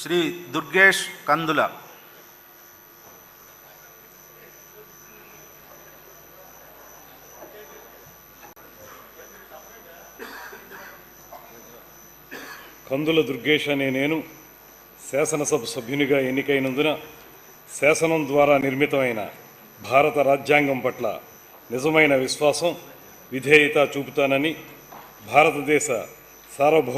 శ్రీ దుర్గేష్ కందుల. కందుల దుర్గేష్ అనే నేను శాసనసభ సభ్యునిగా ఎన్నికైనందున శాసనం ద్వారా నిర్మితమైన భారత రాజ్యాంగం పట్ల నిజమైన విశ్వాసం విధేయత చూపుతానని భారతదేశ సార్వభౌమ